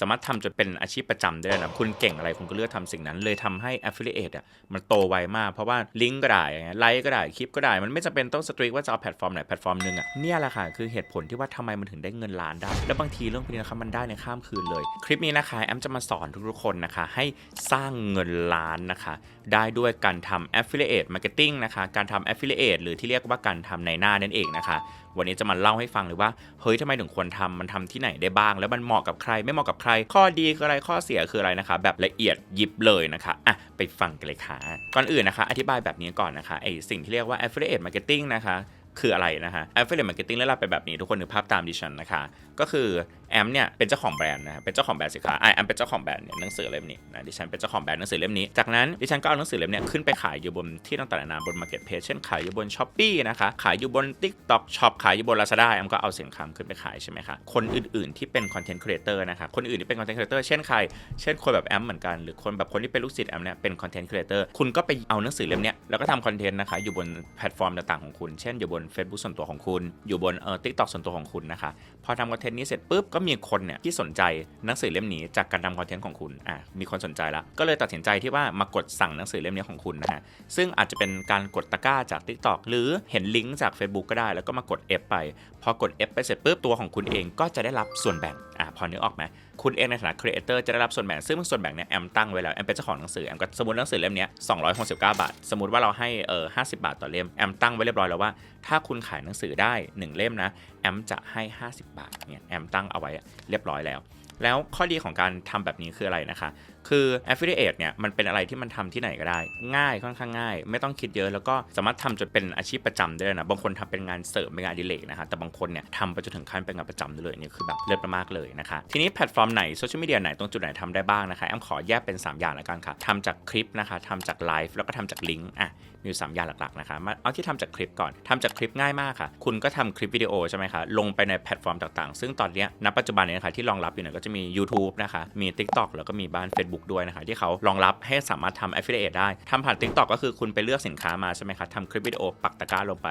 สามารถทำจนเป็นอาชีพประจำได้เลยนะคุณเก่งอะไรคุณก็เลือกทำสิ่งนั้น เลยทำให้ affiliate อะมันโตไวมาก เพราะว่าลิงก์ก็ได้ไลค์ก็ได้คลิปก็ได้ มันไม่จำเป็นต้องสตรีกว่าจะเอาแพลตฟอร์มไหนแพลตฟอร์มหนึ่งอะเนี่ยแหละค่ะคือเหตุผลที่ว่าทำไมมันถึงได้เงินล้านได้ แล้วบางทีเรื่องพวกนี้นะคะมันได้ในข้ามคืนเลย คลิปนี้นะคะแอมจะมาสอนทุกๆคนนะคะให้สร้างเงินล้านนะคะ ได้ด้วยการทำ affiliate marketing นะคะ การทำ affiliate หรือที่เรียกว่าการทำในหน้านั่นเองนะคะ วันนี้จะมาเล่าให้ฟังเลยว่าเฮ้ยทำไมถึงควรทำมันทำที่ไหนได้บ้าง แล้วมันเหมาะกับใครไม่เหมาะกับใคร ข้อดีคืออะไรข้อเสียคืออะไรนะคะ แบบละเอียดยิบเลยนะคะอะไปฟังกันเลยค่ะ ก่อนอื่นนะคะ อธิบายแบบนี้ก่อนนะคะไอสิ่งที่เรียกว่า affiliate marketing นะคะคืออะไรนะคะ affiliate marketing แล้วเราไปแบบนี้ทุกคนนึกภาพตามดิฉันนะคะ ก็คือ แอมเนี่ยเป็นเจ้าของแบรนด์นะเป็นเจ้าของแบรนด์สินค้าไอแอมเป็นเจ้าของแบรนด์เนี่ยหนังสือเล่มนี้นะดิฉันเป็นเจ้าของแบรนด์หนังสือเล่มนี้จากนั้นดิฉันก็เอาหนังสือเล่มเนี้ขึ้นไปขายอยู่บนที่ต่างๆนานาบน Marketplace เช่นขายอยู่บน s h อ p e e นะคะขายอยู่บน TikTok Shop ขายอยู่บน Lazada แอมก็เอาสินค้าขึ้นไปขายใช่ไหมคะคนอื่นๆที่เป็น Content Creator นะคะคนอื่นที่เป็น Content Creator เช่นใครเช่นคนแบบแอมเหมือนกันหรือคนแบบคนที่เป็นลูกศิษย์แอมเนี่ยเป็น Content Creator คุณก็ไปเอาหนังสือเล่มเนี้ยแล้วก็ทำคอนเทนต์นะคะอยู่บนแพลตฟอร์มต่างๆของคุณ เช่นอยู่บน Facebook ส่วนตัวของคุณ อยู่บนเอ่อ TikTok ส่วนตัวของคุณนะคะพอทำคอนเทนต์นี้เสร็จปุ๊บก็มีคนเนี่ยที่สนใจหนังสือเล่มนี้จากการทำคอนเทนต์ของคุณอะมีคนสนใจแล้วก็เลยตัดสินใจที่ว่ามากดสั่งหนังสือเล่มนี้ของคุณนะฮะซึ่งอาจจะเป็นการกดตะกร้าจาก TikTok หรือเห็นลิงก์จาก Facebook ก็ได้ แล้วก็มากด F ไป พอกด F ไปเสร็จปุ๊บตัวของคุณเองก็จะได้รับส่วนแบ่งอะพอนึกออกไหม คุณเองในฐานะครีเอเตอร์จะได้รับส่วนแบ่งซึ่งส่วนแบ่งเนี่ยแอมตั้งไว้แล้วแอมเป็นเจ้าของหนังสือแอมก็สมมติหนังสือเล่มนี้ย269 บาท สมมติว่าเราให้เออ50 บาทต่อเล่มแอมตั้งไว้เรียบร้อยแล้วว่าถ้าคุณขายหนังสือได้ 1 เล่มนะแอมจะให้ 50 บาทเนี่ยแอมตั้งเอาไว้เรียบร้อยแล้ว แล้วข้อดีของการทำแบบนี้คืออะไรนะคะคือ affiliate เนี่ยมันเป็นอะไรที่มันทำที่ไหนก็ได้ ง่ายค่อนข้างง่าย ไม่ต้องคิดเยอะแล้วก็สามารถทำจนเป็นอาชีพประจำได้เลยนะบางคนทำเป็นงานเสริมเป็นงานดิเลกนะคะแต่บางคนเนี่ยทำไปจนถึงขั้นเป็นงานประจำเลยนี่คือแบบเลิศมากเลยนะคะทีนี้แพลตฟอร์มไหนโซเชียลมีเดียไหนตรงจุดไหนทำได้บ้างนะคะแอมขอแยกเป็น 3 อย่างละกันค่ะทำจากคลิปนะคะทำจากไลฟ์แล้วก็ทำจากลิงก์อะมีอยู่สามอย่างหลักๆนะคะมาเอาที่ทำจากคลิปก่อนทำจากคลิปง่ายมากค่ะ คุณก็ทำคลิปวิดีโอใช่ไหมคะลงไปในแพลตฟอร์มต่างๆ ซึ่งตอนนี้ณปัจจุบันนี้นะคะที่รองรับอยู่เนี่ยก็จะมี YouTube นะคะมี TikTok แล้วก็มีบ้าน Facebook ด้วยนะคะที่เขารองรับให้สามารถทำ affiliate ได้ทำผ่าน TikTok ก็คือคุณไปเลือกสินค้ามาใช่ไหมคะทำคลิปวิดีโอปักตะกร้าลงไป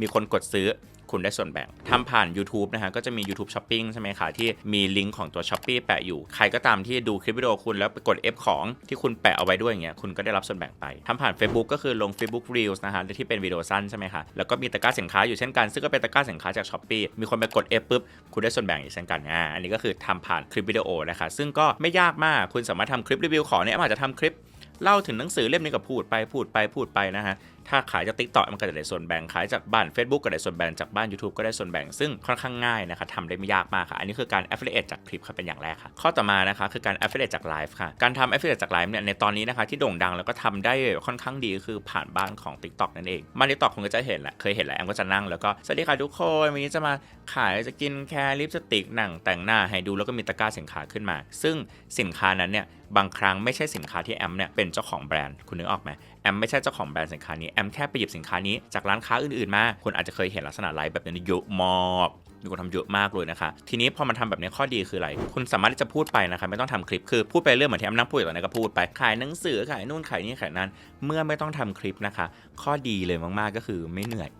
มีคนกดซื้อ คุณได้ส่วนแบ่งทำผ่าน YouTube นะฮะก็จะมี YouTube Shopping ใช่ไหมคะที่มีลิงก์ของตัว s h อ p e e แปะอยู่ ใครก็ตามที่ดูคลิปวิดีโอคุณแล้วไปกด F ของที่คุณแปะเอาไว้ด้วยอย่างเงี้ยคุณก็ได้รับส่วนแบ่งไปทำผ่าน Facebook ก็คือลง Facebook Reels นะฮะที่เป็นวิดีโอสั้นใช่ไหมคะแล้วก็มีตะกร้าสินค้าอยู่เช่นกันซึ่งก็เป็นตะกร้าสินค้าจาก s h อ p e e มีคนไปกด F ปุ๊บคุณได้ส่วนแบ่งอีกเช่นกันอ่าอันนี้ก็คือทำผ่านคลิปวิดีโอนะคะซึ่งก็ไม่ยากมากคุณสามารถทำคลิปรีวิวของเนี่ยอาจจะทำคลิปเล่าถึงหนังสือเล่มนี้ก็พูดไปพูดไปพูดไปนะฮะ ถ้าขายจาก t ิ k t o k มันก็จะได้ส่วนแบ่งขายจากบ้าน Facebook ก็ได้ส่วนแบ่งจากบ้าน YouTube ก็ได้ส่วนแบ่งซึ่งค่อนข้างง่ายนะคะทำได้ไม่ยากมากค่ะ อันนี้คือการ affiliate จากคลิปครับเป็นอย่างแรกค่ะ ข้อต่อมานะคะคือการ affiliate จากไลฟ์ค่ะ การทำ affiliate จากไลฟ์เนี่ยในตอนนี้นะคะที่โด่งดังแล้วก็ทำได้ค่อนข้างดีคือผ่านบ้านของ TikTok นั่นเอง มา TikTok คุณก็จะเห็นแหละเคยเห็นแหละแอมก็จะนั่งแล้วก็สวัสดีค่ะทุกคนวันนี้จะมาขายจะกินแคร์ลิปสติกหนังแต่งหน้าให้ดูแล้วก็มีตะกร้าสินค้าขึ้นมา ซึ่งสินค้านั้นเนี่ย บางครั้งไม่ใช่สินค้าที่แอมเนี่ยเป็นเจ้าของแบรนด์คุณนึกออกไหมแอมไม่ใช่เจ้าของแบรนด์สินค้านี้แอมแค่ไปหยิบสินค้านี้จากร้านค้าอื่นๆมาคุณอาจจะเคยเห็นลักษณะไลฟ์แบบนี้เยอะมากมีคนทำเยอะมากเลยนะคะ ทีนี้พอมันทำแบบนี้ข้อดีคืออะไร คุณสามารถที่จะพูดไปนะคะ ไม่ต้องทำคลิป คือพูดไปเรื่องเหมือนที่แอมนั่งพูดอยู่ตอนนี้ก็พูดไป ขายหนังสือขายนู่นขายนี่ขายนั้น เมื่อไม่ต้องทำคลิปนะคะ ข้อดีเลยมากๆก็คือไม่เหนื่อย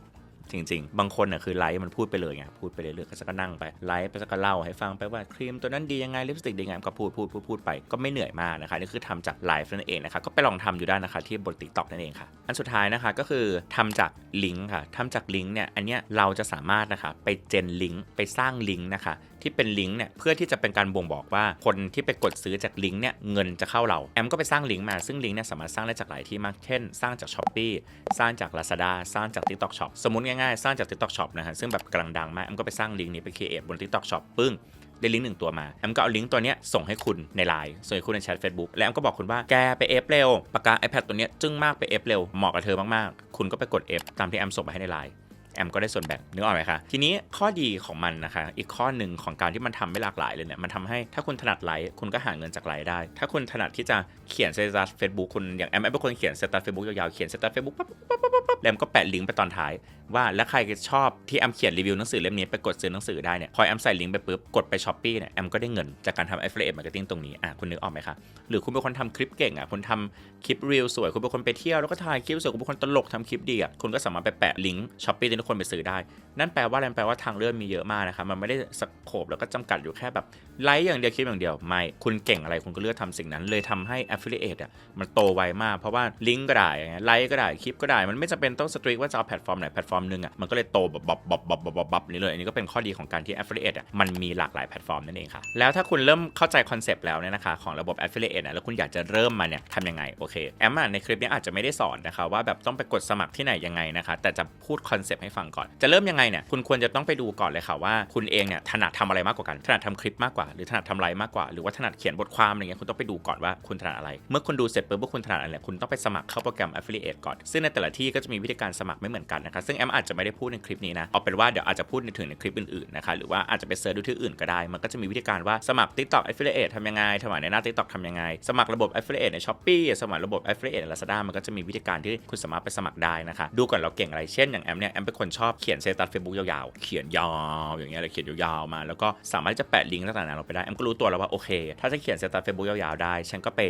จริง ๆ บางคนน่ะคือไลฟ์มันพูดไปเลยไงพูดไปเรื่อยๆก็จะก็นั่งไปไลฟ์ไปก็เล่าให้ฟังไปว่าครีมตัวนั้นดียังไงลิปสติกดียังไงก็พูดพูดพูดพูดไปก็ไม่เหนื่อยมากนะคะนี่คือทำจากไลฟ์นั่นเองนะคะก็ไปลองทำอยู่ได้นะคะที่บนติ๊กต็อกนั่นเองค่ะ อันสุดท้ายนะคะก็คือทำจากลิงก์ค่ะทำจากลิงก์เนี่ยอันเนี้ยเราจะสามารถนะคะไปเจนลิงก์ไปสร้างลิงก์นะคะ ที่เป็นลิงก์เนี่ยเพื่อที่จะเป็นการบ่งบอกว่าคนที่ไปกดซื้อจากลิงก์เนี่ยเงินจะเข้าเราแอมก็ไปสร้างลิงก์มาซึ่งลิงก์เนี่ยสามารถสร้างได้จากหลายที่มากเช่น สร้างจาก s h อ p e e สร้างจาก Lazada สร้างจาก TikTok Shop สมมุติง่ายๆสร้างจาก TikTok Shop นะฮะซึ่งแบบกำลังดังมากแอมก็ไปสร้างลิงก์นี้ไป create บน TikTok Shop ปึ้งได้ลิงก์หนึ่งตัวมาแอมก็เอาลิงก์ตัวนี้ส่งให้คุณในไลน์ส่งให้คุณในแชท Facebook แล้วแอมก็บอกคุณว่าแกไปเอฟเร็วปากกา iPad ตัวนี้จึ้งมากไปเอฟเร็วเหมาะกับเธอมากๆ คุณก็ไปกด F ตามที่แอมส่งไปให้ในไลน์ แอมก็ได้ส่วนแบ่งนึกออกไหมคะทีนี้ข้อดีของมันนะคะอีกข้อหนึ่งของการที่มันทำไม่หลากหลายเลยเนี่ยมันทำให้ถ้าคุณถนัดไลฟ์คุณก็หาเงินจากไลฟ์ได้ ถ้าคุณถนัดที่จะเขียนสเตตัสเฟซบุ๊กคุณอย่างแอมแอมเป็นคนเขียนสเตตัสเฟซบุ๊กยาวๆเขียนสเตตัสเฟซบุ๊กปั๊บปั๊บปั๊บปั๊บปั๊บแล้วแอมก็แปะลิงก์ไปตอนท้ายว่าแล้วใครชอบที่แอมเขียนรีวิวหนังสือเล่มนี้ไปกดซื้อหนังสือได้เนี่ยพอแอมใส่ลิงก์ไปปุ๊บกดไปช้อปปี้เนี่ยแอมก็ได้เงินจากการทำ affiliate marketing ตรงนี้อะคุณนึกออกไหมคะหรือคุณเป็นคนทำคลิปเก่งอะคุณทำคลิปรีวสวยคุณเป็นคนไปเที่ยวแล้วก็ถ่ายคลิปสวยคุณเป็นคนตลกทำคลิปดีอะคุณก็สามารถไปแปะลิงก์ช้อปปี้ที่แล้วคนไปซื้อได้ นั่นแปลว่าอะไรแปลว่าทางเลือกมีเยอะมากนะครับ มันไม่ได้สโคบแล้วก็จำกัดอยู่แค่แบบไลค์อย่างเดียวคลิปอย่างเดียว ไม่ คุณเก่งอะไรคุณก็เลือกทำสิ่งนั้น เลยทำให้ affiliate อะมันโตไวมาก เพราะว่าลิงก์ก็ได้ไลค์ก็ได้คลิปก็ได้ มันไม่จำเป็นต้องสตรีกว่าจะเอาแพลตฟอร์มไหนแพลตฟอร์มหนึ่งอะมันก็เลยโตแบบบับบับบับบับบับนี่เลย อันนี้ก็เป็นข้อดีของการที่ affiliate อะมันมีหลากหลายแพลตฟอร์มนั่นเองค่ะแล้วถ้าคุณเริ่มเข้าใจคอนเซปต์แล้วเนี่ยนะคะของระบบ affiliate นะแล้วคุณอยากจะเริ่มมาเนี่ยทำยังไงโอเคแอมอะในคลิปนี้อาจจะไม่ได้สอนนะคะว่าแบบต้องไปกดสมัครที่ไหนยังไงนะคะแต่จะพูดคอนเซปต์ให้ฟังก่อน จะเริ่มยังไงเนี่ยคุณควรจะต้องไปดูก่อนเลยค่ะว่าคุณเองเนี่ยถนัดทำอะไรมากกว่ากันถนัดทำคลิปมากกว่าหรือถนัดทำไลฟ์มากกว่าหรือว่าถนัดเขียนบทความอะไรเงี้ยคุณต้องไปดูก่อนว่าคุณถนัดอะไร เมื่อคุณดูเสร็จปุ๊บว่าคุณถนัดอะไรคุณต้องไปสมัครเข้าโปรแกรม affiliate ก่อน ซึ่งในแต่ละที่ก็จะมีวิธีการสมัครไม่เหมือนกันนะคะซึ่งแอมอาจจะไม่ได้พูดในคลิปนี้นะเอาเป็นว่าเดี๋ยวอาจจะพูดในถึงในคลิปอื่นๆนะคะหรือว่าอาจจะไปเสิร์ชดูที่อื่นก็ได้ มันก็จะมีวิธีการว่าสมัคร TikTok affiliate ทำยังไงสมัครในหน้า TikTok ทำยังไง สมัครระบบ affiliate ใน Shopee สมัครระบบ affiliate ใน Lazada มันก็จะมีวิธีการที่คุณสามารถไปสมัครได้นะคะดูก่อนเราเก่งอะไรเช่นอย่างแอมเนี่ยแอมเป็นคนชอบเขียนเซตัสเฟซบุ๊กยาวๆ เขียนยาวอย่างเงี้ยเลยเขียนยาวๆมา แล้วก็สามารถจะแปะลิงก์ต่างๆเราไปได้แอมก็รู้ตัวแล้วว่าโอเค ถ้าจะเขียนเซตัสเฟซบุ๊กยาวๆ ได้ ฉันก็ไป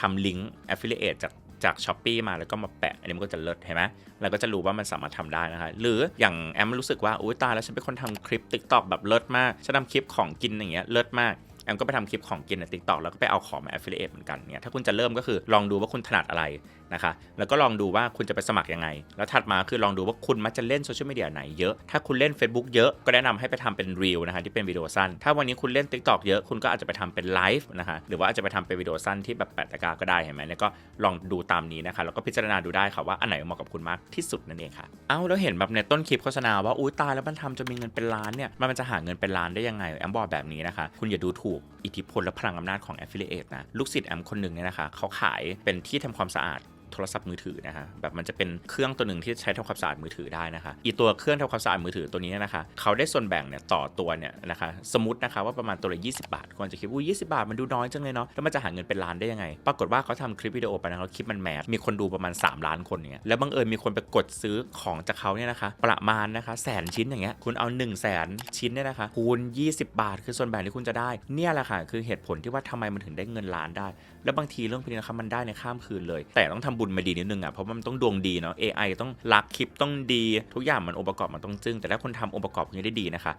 ทำลิงก์ affiliate จากจากช้อปปีมาแล้วก็มาแปะ อันนี้มันก็จะเลิศเห็นไหมเราก็จะรู้ว่ามันสามารถทำได้นะคะ หรืออย่างแอมรู้สึกว่าอุ้ยตายแล้วฉันเป็นคนทำคลิป t ิ k t o k แบบเลิศมาก ฉันทำคลิปของกินอย่างเงี้ยเลิศมาก มก็ไปทำคลิปของกินใน t ิ k t o k แล้วก็ไปเอาของมา affiliate เหมือนกันเนี่ยถ้าคุณจะเริ่มก็คือลองดูว่าคุณถนัดอะไรนะคะแล้วก็ลองดูว่าคุณจะไปสมัครยังไง แล้วถัดมาคือลองดูว่าคุณมักจะเล่นโซเชียลมีเดียไหนเยอะ ถ้าคุณเล่น Facebook เยอะก็แนะนำให้ไปทำเป็นรีลนะคะที่เป็นวิดีโอสั้น ถ้าวันนี้คุณเล่น TikTok เยอะคุณก็อาจจะไปทำเป็นไลฟ์นะคะหรือว่าอาจจะไปทำเป็นวิดีโอสั้นที่แบบแปดตะกาก็ได้เห็นไหมแล้วก็ลองดูตามนี้นะคะแล้วก็พิจารณาดูได้ค่ะว่าอันไหนเหมาะกับคุณมากที่สุดนั่นเองค่ะเอาแล้วเห็นแบบในต้นคลิปโฆษณาว่าอุ้ยตายแล้วมันทำจนมีเงินเป็นล้านเนี่ยมันจะหาเงินเป็นล้านได้ยังไงแอมบอกแบบนี้นะคะคุณอย่าดูถูกอิทธิพลและพลังอำนาจของ affiliate นะ ลูกศิษย์แอมคนหนึ่งเนี่ยนะคะ เขาขายเป็นที่ทำความสะอาด โทรศัพท์มือถือนะฮะแบบมันจะเป็นเครื่องตัวหนึ่งที่ใช้ทำความสะอาดมือถือได้นะคะอีตัวเครื่องทำความสะอาดมือถือตัวนี้นะคะเขาได้ส่วนแบ่งเนี่ยต่อตัวเนี่ยนะคะสมมตินะคะว่าประมาณตัวละ20 บาทคนจะคิดว่ายี่สิบาทมันดูน้อยจังเลยเนาะแล้วมันจะหาเงินเป็นล้านได้ยังไง ปรากฏว่าเขาทำคลิปวิดีโอไปนะเขาคลิปมันแมสมีคนดูประมาณ 3 ล้านคนเนี่ยแล้วบังเอิญมีคนไปกดซื้อของจากเขาเนี่ยนะคะประมาณนะคะแสนชิ้นอย่างเงี้ยคุณเอา 1 0 0 0 0แสนชิ้นเนี่ยนะคะคูณ 20 บาท คือส่วนแบ่งที่คุณจะได้เนี่ยแหละค่ะคือเหตุผลที่ว่าทำไมมันถึงได้เงินล้านได้ แล้วบางทีเรื่องพวกนี้นะครับมันได้ในข้ามคืนเลย แต่ต้องทำบุญมาดีนิดนึงอะเพราะมันต้องดวงดีเนาะ AI ต้องรักคลิปต้องดีทุกอย่างมันองค์ประกอบมันต้องจึ้งแต่ถ้าคนทำองค์ประกอบพวกนี้ได้ดีนะคะ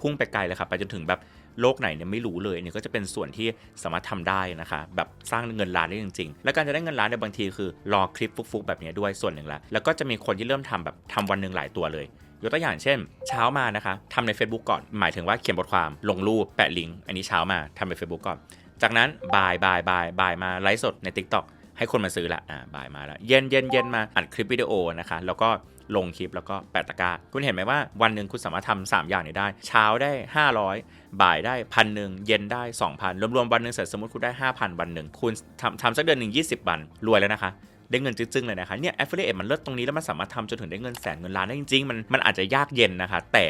พุ่งไปไกลเลยครับไปจนถึงแบบโลกไหนเนี่ยไม่รู้เลยเนี่ยก็จะเป็นส่วนที่สามารถทำได้นะคะแบบสร้างเงินล้านได้จริง ๆ และการจะได้เงินล้านในยบางทีคือรอคลิปฟุกๆแบบนี้ด้วยส่วนหนึ่งละแล้วก็จะมีคนที่เริ่มทำแบบทำวันหนึ่งหลายตัวเลยยกตัวอย่างเช่น เช้ามานะคะทำใน Facebook ก่อน หมายถึงว่าเขียนบทความลงรูปแปะลิงก์อันนี้เช้ามาทำใน Facebook ก่อน จากนั้นบ่ายบ่ายบ่ายบ่ายมาไลฟ์สดใน TikTok ให้คนมาซื้อละอ่าบ่ายมาแล้ว เย็นเย็นเย็นมาอัดคลิปวิดีโอนะคะ แล้วก็ลงคลิปแล้วก็แปะตะกร้าคุณเห็นไหมว่าวันหนึ่งคุณสามารถทำสามอย่างนี้ได้ เช้าได้ 500 บ่ายได้พันหนึ่งเย็นได้ 2,000 รวมๆวันหนึ่งเสร็จสมมติคุณได้ 5,000 วันหนึ่งคุณทำทำสักเดือนหนึ่ง20 วัน รวยแล้วนะคะได้เงินจึ้งๆเลยนะคะเนี่ย affiliate มันเลิศตรงนี้แล้วมันสามารถทำจนถึงได้เงินแสนเงินล้านได้จริงๆ มันมันอาจจะยากเย็นนะคะ แต่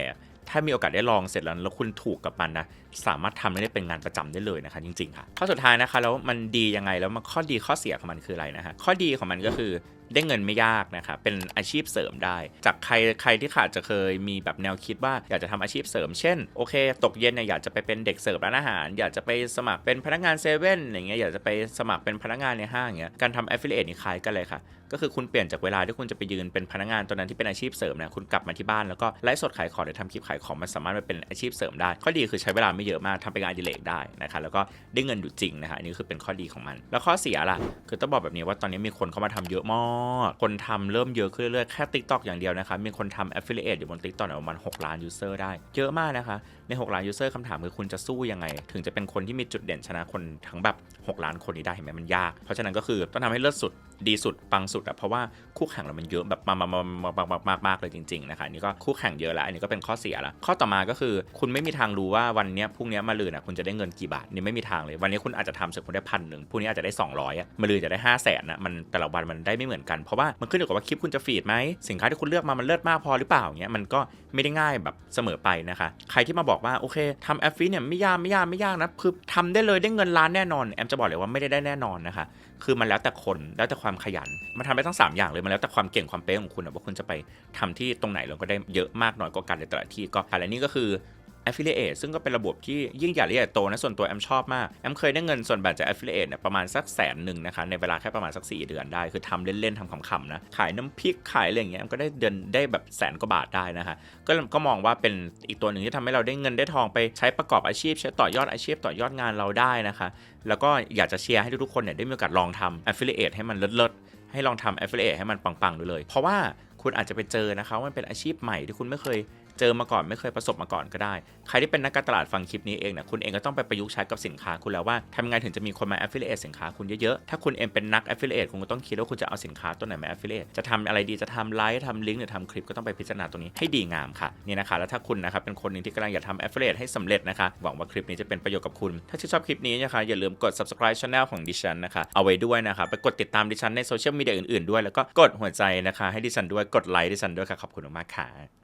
ถ้ามีโอกาสได้ลองเสร็จแล้วแล้วคุณถูกกับมันนะสามารถทำได้เป็นงานประจำได้เลยนะคะจริงๆค่ะข้อสุดท้ายนะคะแล้วมันดียังไงแล้วมันข้อดีข้อเสียของมันคืออะไรนะฮะข้อดีของมันก็คือได้เงินไม่ยากนะคะเป็นอาชีพเสริมได้ จากใครใครที่ขาดจะเคยมีแบบแนวคิดว่าอยากจะทำอาชีพเสริม เช่น โอเค ตกเย็นเนี่ยอยากจะไปเป็นเด็กเสิร์ฟร้านอาหาร อยากจะไปสมัครเป็นพนักงานเซเว่นอย่างเงี้ย อยากจะไปสมัครเป็นพนักงานในห้างอย่างเงี้ย การทำ affiliate นี่คล้ายกันเลยค่ะ ก็คือคุณเปลี่ยนจากเวลาที่คุณจะไปยืนเป็นพนักงานตัวนั้นที่เป็นอาชีพเสริมเนี่ยคุณกลับมาที่บ้านแล้วก็ไลฟ์สดขายของหรือทำคลิปขายของมันสามารถมาเป็นอาชีพเสริมได้ ข้อดีคือใช้เวลาไม่เยอะมากทำเป็นงานดิเรกได้นะคะแล้วก็ได้เงินอยู่จริงนะคะอันนี้คือเป็นข้อดีของมัน แล้วข้อเสียล่ะคือต้องบอกแบบนี้ว่าตอนนี้มีคนเข้ามาทำเยอะมากคนทำเริ่มเยอะขึ้นเรื่อยๆ แค่ TikTok อย่างเดียวนะคะมีคนทำ affiliate อยู่บน TikTok เนี่ยประมาณ6ล้าน user ได้ เยอะมากนะคะ ใน 6 ล้าน user คำถามคือคุณจะสู้ยังไง ถึงจะเป็นคนที่มีจุดเด่นชนะคนทั้งแบบ 6 ล้านคนนี้ได้เห็นไหมมันยาก เพราะฉะนั้นก็คือต้องทำให้เลิศสุดดีสุดปังสุดอะเพราะว่าคู่แข่งเรามันเยอะแบบมามามามามามามากเลยจริงๆนะคะนี่ก็คู่แข่งเยอะแล้วอันนี้ก็เป็นข้อเสียละข้อต่อมาก็คือ คุณไม่มีทางรู้ว่าวันนี้พรุ่งนี้มาลืนอะคุณจะได้เงินกี่บาทนี่ไม่มีทางเลยวันนี้คุณอาจจะทำเสร็จคุณได้พันหนึ่งพรุ่งนี้อาจจะได้200อะมาลืนจะได้5 0 0แสนนะมันแต่ละวันมันได้ไม่เหมือนกัน เพราะว่ามันขึ้นอยู่กับว่าคลิปคุณจะฟีดไหมสินค้าที่คุณเลือกมามันเลิศมากพอหรือเปล่าเงี้ยมันก็ไม่ได้ง่ายแบบเสมอไปนะคะใครที่มาบอกว่าโอเคทำแอฟฟิเนี่ยไม่ยากไม่ยากไม่ยากนะคือทำได้เลยได้เงินล้านแน่นอนแอมจะบอกเลยว่าไม่ได้ได้แน่นอนนะคะคือมันแล้วแต่คนแล้วแต่ความขยันมันทำได้ทั้ง 3 อย่างเลยมันแล้วแต่ความเก่งความเป๊ะของคุณว่าคุณจะไปทำที่ตรงไหนแล้วก็ได้เยอะมากน้อยกว่ากันในแต่ละที่ก็อะไรนี่ก็คือ affiliate ซึ่งก็เป็นระบบที่ยิ่งใหญ่และใหญ่โตนะส่วนตัวแอมชอบมาก แอมเคยได้เงินส่วนแบ่งจาก affiliate เนี่ยประมาณสักแสนหนึ่งนะคะในเวลาแค่ประมาณสัก 4 เดือนได้ คือทำเล่นๆทำขำๆนะขายน้ำพริกขายอะไรอย่างเงี้ยแอมก็ได้เดือนได้แบบแสนกว่าบาทได้นะคะก็ก็มองว่าเป็นอีกตัวหนึ่งที่ทำให้เราได้เงินได้ทองไปใช้ประกอบอาชีพ ใช้ต่อยอดอาชีพต่อยอดงานเราได้นะคะแล้วก็อยากจะเชียร์ให้ทุกๆคนเนี่ยได้มีโอกาสลองทำ affiliate ให้มันเลิศๆให้ลองทำ affiliate ให้มันปังๆดูเลย เพราะว่าคุณอาจจะไปเจอนะคะว่ามันเป็นอาชีพใหม่ที่คุณไม่เคย เจอมาก่อนไม่เคยประสบมาก่อนก็ได้ ใครที่เป็นนักการตลาดฟังคลิปนี้เองเนี่ยคุณเองก็ต้องไปประยุกต์ใช้กับสินค้าคุณแล้วว่าทำยังไงถึงจะมีคนมา affiliate สินค้าคุณเยอะๆ ถ้าคุณเองเป็นนัก affiliate คุณก็ต้องคิดว่าคุณจะเอาสินค้าตัวไหนมา affiliate จะทำอะไรดีจะทำไลฟ์ทำลิงก์หรือทำคลิปก็ต้องไปพิจารณาตรงนี้ให้ดีงามค่ะนี่นะคะแล้วถ้าคุณนะครับเป็นคนหนึ่งที่กำลังอยากทำ affiliate ให้สำเร็จนะคะหวังว่าคลิปนี้จะเป็นประโยชน์กับคุณ ถ้าชื่นชอบคลิปนี้นะคะอย่าลืมกด subscribe channel ของดิฉันนะคะเอาไว้ด้วยนะคะไปกดติดตามดิฉันในโซเชียลมีเดียอื่นๆด้วยแล้วก็กดหัวใจนะคะให้ดิฉันด้วยกดไลค์ดิฉันด้วยค่ะขอบคุณมากค่ะ